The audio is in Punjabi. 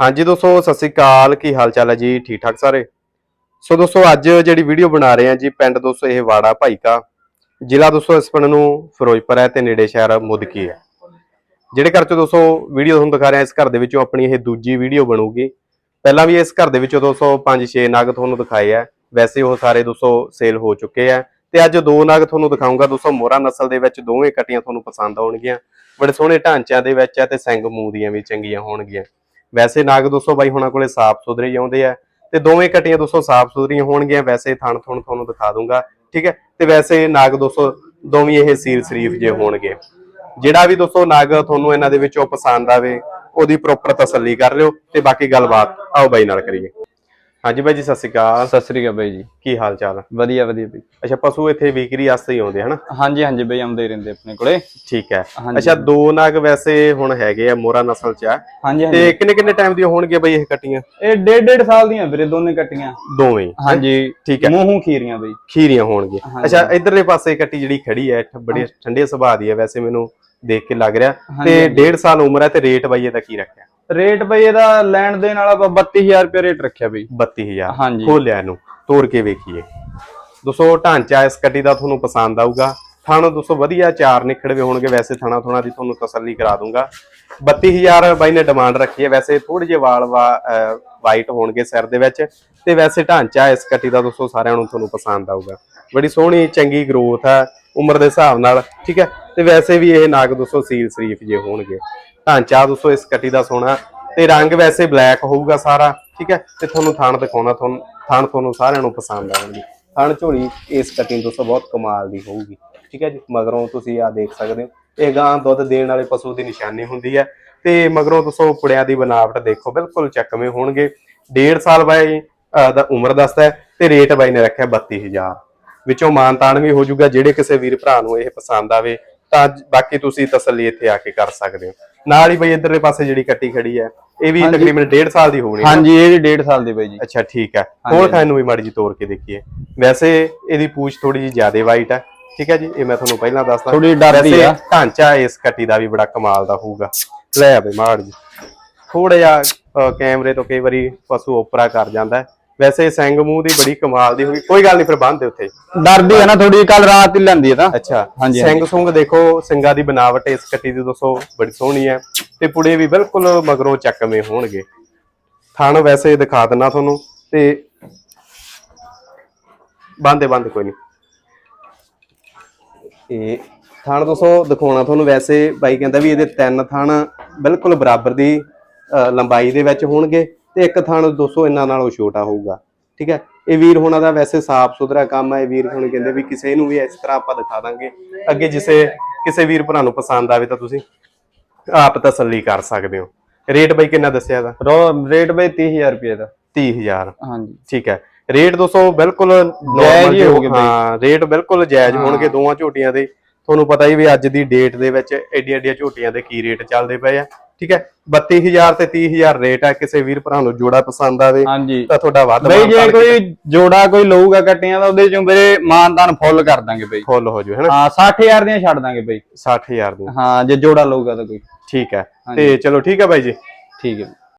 ਹਾਂਜੀ ਦੋਸਤੋ, ਸਤਿ ਸ੍ਰੀ ਅਕਾਲ। ਕੀ ਹਾਲ ਚਾਲ ਹੈ ਜੀ? ਠੀਕ ਠਾਕ ਸਾਰੇ? ਸੋ ਦੋਸਤੋ, ਅੱਜ ਜਿਹੜੀ ਵੀਡੀਓ ਬਣਾ ਰਹੇ ਹਾਂ ਜੀ, ਪਿੰਡ ਦੋਸਤੋ, ਇਹ ਵਾੜਾ ਭਾਈਕਾ ਜ਼ਿਲ੍ਹਾ ਦੋਸਤੋ, ਇਸ ਪਿੰਡ ਨੂੰ ਫਿਰੋਜ਼ਪੁਰ ਹੈ ਤੇ ਨੇੜੇ ਸ਼ਹਿਰ ਮੁਦਕੀ ਹੈ। ਜਿਹੜੇ ਘਰ ਚ ਦੋਸਤੋ ਵੀਡੀਓ ਤੁਹਾਨੂੰ ਦਿਖਾ ਰਹੇ ਇਸ ਘਰ ਦੇ ਵਿੱਚੋਂ ਆਪਣੀ ਇਹ ਦੂਜੀ ਵੀਡੀਓ ਬਣੂਗੀ। ਪਹਿਲਾਂ ਵੀ ਇਸ ਘਰ ਦੇ ਵਿੱਚੋਂ ਦੋਸਤੋ 5-6 ਨਾਗ ਤੁਹਾਨੂੰ ਦਿਖਾਏ ਆ। ਵੈਸੇ ਉਹ ਸਾਰੇ ਦੋਸਤੋ ਸੇਲ ਹੋ ਚੁੱਕੇ ਆ ਤੇ ਅੱਜ ਦੋ ਨਾਗ ਤੁਹਾਨੂੰ ਦਿਖਾਉਂਗਾ ਦੋਸਤੋ। ਮੋਰਾ ਨਸਲ ਦੇ ਵਿੱਚ ਦੋਵੇਂ ਕਟੀਆਂ ਤੁਹਾਨੂੰ ਪਸੰਦ ਆਉਣਗੀਆਂ। ਬੜੇ ਸੋਹਣੇ ਢਾਂਚਿਆਂ ਦੇ ਵਿੱਚ ਆ ਤੇ ਸਿੰਘ ਮੂੰਹ ਦੀਆਂ ਵੀ ਚੰਗੀਆਂ ਹੋਣਗੀਆਂ। ਵੈਸੇ ਨਾਗ ਦੋਸਤੋ ਬਾਈ ਹੁਣਾਂ ਕੋਲੇ ਸਾਫ਼ ਸੁਥਰੇ ਹੀ ਆਉਂਦੇ ਆ ਤੇ ਦੋਵੇਂ ਕਟੀਆਂ ਦੋਸਤੋ ਸਾਫ਼ ਸੁਥਰੀਆਂ ਹੋਣਗੀਆਂ, ਵੈਸੇ ਥਣ ਥਣ ਤੁਹਾਨੂੰ ਦਿਖਾ ਦੂੰਗਾ, ਠੀਕ ਹੈ? ਤੇ ਵੈਸੇ ਨਾਗ ਦੋਸਤੋ ਦੋਵੇਂ ਇਹ ਸੀਰ ਸ਼ਰੀਫ ਜੇ ਹੋਣਗੇ। ਜਿਹੜਾ ਵੀ ਦੋਸਤੋ ਨਾਗ ਤੁਹਾਨੂੰ ਇਹਨਾਂ ਦੇ ਵਿੱਚੋਂ ਪਸੰਦ ਆਵੇ, ਉਹਦੀ ਪ੍ਰੋਪਰ ਤਸੱਲੀ ਕਰ ਲਿਓ ਤੇ ਬਾਕੀ ਗੱਲਬਾਤ ਆਓ ਬਾਈ ਨਾਲ ਕਰੀਏ। ਹਾਂਜੀ ਬਾਈ ਜੀ ਸਤਿ ਸ਼੍ਰੀ ਅਕਾਲ। ਸਤਿ ਸ੍ਰੀ ਅਕਾਲ ਬਾਈ ਜੀ। ਕੀ ਹਾਲ ਚਾਲ? ਵਧੀਆ ਵਧੀਆ ਬਾਈ। ਅੱਛਾ ਪਸ਼ੂ ਇੱਥੇ ਵਿਕਰੀ ਵਾਸਤੇ ਹੀ ਆਉਂਦੇ ਹਨਾ? ਹਾਂਜੀ ਹਾਂਜੀ ਬਾਈ ਆਉਂਦੇ ਰਹਿੰਦੇ ਆਪਣੇ ਕੋਲੇ। ਠੀਕ ਹੈ। ਅੱਛਾ ਦੋ ਨਾਗ ਵੈਸੇ ਹੁਣ ਹੈਗੇ ਆ ਮੋਰਾ ਨਸਲ ਚ ਆ। ਤੇ ਕਿੰਨੇ ਕਿੰਨੇ ਟਾਈਮ ਦੀਆਂ ਹੋਣਗੀਆਂ ਬਾਈ ਇਹ ਕੱਟੀਆਂ? ਇਹ ਡੇਢ ਡੇਢ ਸਾਲ ਦੀਆਂ ਵੀਰੇ ਦੋਨੇ ਕੱਟੀਆਂ। ਦੋਵੇਂ ਹਾਂਜੀ। ਠੀਕ ਹੈ। ਮੂੰਹੋਂ ਖੀਰੀਆਂ ਬਾਈ। ਖੀਰੀਆਂ ਹੋਣਗੀਆਂ। ਅੱਛਾ ਇਧਰਲੇ ਪਾਸੇ ਕੱਟੀ ਜਿਹੜੀ ਖੜੀ ਹੈ ਬੜੀ ਠੰਡੇ ਸੁਭਾਅ ਦੀ ਹੈ ਵੈਸੇ ਮੈਨੂੰ। ਦੇਖ ਕੇ ਲੱਗ ਰਿਹਾ ਤੇ ਹਾਂਜੀ। ਡੇਢ ਸਾਲ ਉਮਰ ਹੈ ਤੇ ਰੇਟ ਬਾਈ ਇਹਦਾ ਕੀ ਰੱਖਿਆ? ਰੇਟ ਬਾਈ ਇਹਦਾ ਲੈਣ ਦੇਣ ਵਾਲਾ ਆਪਾਂ 32000 ਰੁਪਏ ਰੇਟ ਰੱਖਿਆ ਬਾਈ। 32000 ਹਾਂਜੀ। ਖੋਲਿਆ ਇਹਨੂੰ ਤੋੜ ਕੇ ਵੇਖੀਏ। ਦੋਸਤੋ ਢਾਂਚਾ ਇਸ ਕੱਟੀ ਦਾ ਤੁਹਾਨੂੰ ਪਸੰਦ ਆਊਗਾ। ਥਣ ਦੋਸਤੋ ਵਧੀਆ ਚਾਰ ਨਿਖੜਵੇ ਹੋਣਗੇ। ਵੈਸੇ ਥਣਾ ਥੋਣਾ ਦੀ ਤੁਹਾਨੂੰ ਤਸੱਲੀ ਕਰਾ ਦੂੰਗਾ। 32000 ਬਾਈ ਨੇ ਡਿਮਾਂਡ ਰੱਖੀ ਹੈ। ਵੈਸੇ ਥੋੜੇ ਜਿਹੇ ਵਾਲ ਵਾਈਟ ਹੋਣਗੇ ਸਿਰ ਦੇ ਵਿੱਚ। ਤੇ ਵੈਸੇ ਢਾਂਚਾ ਇਸ ਕੱਟੀ ਦਾ ਦੋਸਤੋ ਸਾਰਿਆਂ ਨੂੰ ਤੁਹਾਨੂੰ ਪਸੰਦ ਆਊਗਾ। ਬੜੀ ਸੋਹਣੀ ਚੰਗੀ ਗਰੋਥ ਹੈ। ਉਮਰ ਦੇ ਹਿਸਾਬ ਨਾਲ ਠੀਕ ਹੈ। ਤੇ ਵੈਸੇ ਵੀ ਇਹ ਨਾਗ ਦੋਸਤੋ ਸੀਲ ਸ਼ਰੀਫ ਜੇ ਹੋਣਗੇ। ਢਾਂਚਾ ਦੋਸਤੋ ਇਸ ਕੱਟੀ ਦਾ ਸੋਹਣਾ। ਤੇ ਰੰਗ ਵੈਸੇ ਬਲੈਕ ਹੋਊਗਾ ਸਾਰਾ, ਠੀਕ ਹੈ? ਤੇ ਤੁਹਾਨੂੰ ਥਣ ਦਿਖਾਉਣਾ, ਤੁਹਾਨੂੰ ਥਣ ਤੁਹਾਨੂੰ ਸਾਰਿਆਂ ਨੂੰ ਪਸੰਦ ਆਉਣਗੇ। ਥਣ ਝੋਲੀ ਇਸ ਕਟਿੰਗ ਦੋਸਤੋ ਬਹੁਤ ਕਮਾਲ ਦੀ ਹੋਊਗੀ, ਠੀਕ ਹੈ ਜੀ? ਮਗਰੋਂ ਤੁਸੀਂ ਆ ਦੇਖ ਸਕਦੇ ਹੋ। ਇਹ ਗਾਂ ਦੁੱਧ ਦੇਣ ਵਾਲੇ ਪਸ਼ੂ ਦੀ ਨਿਸ਼ਾਨੀ ਹੁੰਦੀ ਹੈ। ਤੇ ਮਗਰੋਂ ਦੋਸਤੋ ਪੁੜਿਆਂ ਦੀ ਬਨਾਵਟ ਦੇਖੋ, ਬਿਲਕੁਲ ਚੱਕਵੇਂ ਹੋਣਗੇ। ਡੇਢ ਸਾਲ ਬਾਈ ਦਾ ਉਮਰ ਦੱਸਦਾ ਤੇ ਰੇਟ ਬਾਈ ਨੇ ਰੱਖਿਆ 32000 ਵਿੱਚੋਂ ਮਾਨਤਾਨ ਵੀ ਹੋ ਜਾਊਗਾ, ਜਿਹੜੇ ਕਿਸੇ ਵੀਰ ਭਰਾ ਨੂੰ ਇਹ ਪਸੰਦ ਆਵੇ। ਤਾਂ ਬਾਕੀ ਤੁਸੀਂ ਤਸੱਲੀ ਇੱਥੇ ਆ ਕੇ ਕਰ ਸਕਦੇ ਹੋ। ਨਾਲ ਹੀ ਬਈ ਇਧਰਲੇ ਪਾਸੇ ਜਿਹੜੀ ਕੱਟੀ ਖੜੀ ਹੈ ਇਹ ਵੀ। ਤਕਰੀਬਨ 1.5 ਸਾਲ ਦੀ ਹੋਣੀ ਹੈ ਹਾਂਜੀ ਇਹ ਵੀ ਡੇਢ ਸਾਲ ਦੀ ਬਾਈ ਜੀ। ਅੱਛਾ ਠੀਕ ਹੈ। ਹੋਰ ਖਾਨ ਨੂੰ ਵੀ ਮਾੜੀ ਜੀ ਤੋੜ ਕੇ ਦੇਖੀਏ। ਵੈਸੇ ਇਹਦੀ ਪੂਛ ਥੋੜੀ ਜੀ ਜ਼ਿਆਦਾ ਵਾਈਟ ਹੈ ਠੀਕ ਹੈ ਜੀ? ਇਹ ਮੈਂ ਤੁਹਾਨੂੰ ਪਹਿਲਾਂ ਦੱਸਦਾ। ਥੋੜ੍ਹੀ ਡਰਦੀ ਆ। ਢਾਂਚਾ ਇਸ ਕੱਟੀ ਦਾ ਵੀ ਬੜਾ ਕਮਾਲ ਦਾ ਹੋਊਗਾ। ਲੈ ਬਈ ਮਾੜ ਜੀ ਥੋੜਾ ਜਿਹਾ ਕੈਮਰੇ ਤੋਂ ਕਈ ਵਾਰੀ ਪਸ਼ੂ ਓਪਰਾ ਕਰ ਜਾਂਦਾ ਹੈ। ਵੈਸੇ ਸਿੰਘ ਮੂੰਹ ਦੀ ਬੜੀ ਕਮਾਲ ਦੀ ਹੋਊਗੀ ਕੋਈ ਗੱਲ ਨਹੀਂ ਫਿਰ ਬੰਨ ਦੇ ਉੱਥੇ। ਡਰਦੀ ਹੈ ਨਾ ਥੋੜੀ ਕੱਲ ਰਾਤ ਹੀ ਲੈਂਦੀ ਹੈ ਤਾਂ। ਅੱਛਾ। ਹਾਂਜੀ, ਸਿੰਘ ਸੁੰਗ ਦੇਖੋ ਸਿੰਘਾਂ ਦੀ ਬਨਾਵਟ ਇਸ ਕੱਟੀ ਦੀ ਦੋਸਤੋ ਬੜੀ ਸੋਹਣੀ ਹੈ ਤੇ ਪੁੜੇ ਵੀ ਬਿਲਕੁਲ ਮਗਰੋਂ ਚੱਕਵੇਂ ਹੋਣਗੇ। ਥਣ ਵੈਸੇ ਦਿਖਾ ਦਿੰਨਾ ਤੁਹਾਨੂੰ ਤੇ ਬੰਦੇ ਬੰਦ ਕੋਈ ਨਹੀਂ ਇਹ ਥਣ ਦੋਸਤੋ ਦਿਖਾਉਣਾ ਤੁਹਾਨੂੰ ਵੈਸੇ ਬਾਈ ਕਹਿੰਦਾ ਵੀ ਇਹਦੇ ਤਿੰਨ ਥਣ ਬਿਲਕੁਲ ਬਰਾਬਰ ਦੀ ਲੰਬਾਈ ਦੇ ਵਿੱਚ ਹੋਣਗੇ। ਤੇ ਇੱਕ ਥਣ ਦੋਸਤੋ ਇਹਨਾਂ ਨਾਲੋਂ ਛੋਟਾ ਹੋਊਗਾ। ਠੀਕ ਹੈ? ਇਹ ਵੀਰ ਹੋਣਾ ਦਾ ਵੈਸੇ ਸਾਫ਼ ਸੁਥਰਾ ਕੰਮ ਹੈ। ਇਹ ਵੀਰ ਹੁਣ ਕਹਿੰਦੇ ਵੀ ਕਿਸੇ ਨੂੰ ਵੀ ਇਸ ਤਰ੍ਹਾਂ ਆਪਾਂ ਦਿਖਾ ਦਾਂਗੇ। ਅੱਗੇ ਜਿਸੇ ਕਿਸੇ ਵੀਰ ਭਰਾ ਨੂੰ ਪਸੰਦ ਆਵੇ ਤਾਂ ਤੁਸੀਂ ਆਪ ਤਸੱਲੀ ਕਰ ਸਕਦੇ ਹੋ। ਰੇਟ ਬਾਈ ਕਿੰਨਾ ਦੱਸਿਆ ਦਾ ਰੋ- ਰੇਟ ਬਾਈ 30000 ਰੁਪਏ ਦਾ। 30000 ਹਾਂਜੀ। ਠੀਕ ਹੈ। ਰੇਟ ਦੋਸਤੋ ਬਿਲਕੁਲ ਜਾਇਜ਼ normal ਹੀ ਰੇਟ ਬਿਲਕੁਲ ਜਾਇਜ਼। ਹੋਣਗੇ ਦੋਵਾਂ ਝੋਟੀਆਂ ਦੇ। ਤੁਹਾਨੂੰ ਪਤਾ ਹੀ ਵੀ ਅੱਜ ਦੀ ਡੇਟ ਦੇ ਵਿੱਚ ਐਡੀਆਂ ਐਡੀਆਂ ਝੋਟੀਆਂ ਦੇ ਕੀ ਰੇਟ ਚੱਲਦੇ ਪਏ ਆ। ਠੀਕ ਹੈ? 32000 ਤੇ 30000 ਰੇਟ ਹੈ ਕਿਸੇ ਵੀਰ ਭਰਾ ਨੂੰ ਜੋੜਾ ਪਸੰਦ ਆਵੇ ਹਾਂਜੀ। ਤਾਂ ਤੁਹਾਡਾ ਵੱਧ ਬਈ ਜੇ ਕੋਈ ਜੋੜਾ ਕੋਈ ਲਊਗਾ ਕੱਟੀਆਂ ਦਾ ਉਹਦੇ ਚੋਂ ਵੀਰੇ ਮਾਨਦਾਨ ਫੁੱਲ ਕਰ ਦਾਂਗੇ ਬਈ। ਫੁੱਲ ਹੋ ਜੂ ਹੈਨਾ ਹਾਂ 60000 ਦੀਆਂ ਛੱਡ ਦਾਂਗੇ ਬਈ। 60000 ਦੀ ਹਾਂ ਜੇ ਜੋੜਾ ਲਊਗਾ ਤਾਂ ਕੋਈ। ਠੀਕ ਹੈ। ਤੇ ਚਲੋ ਠੀਕ ਹੈ ਬਾਈ ਜੀ। ਠੀਕ ਹੈ।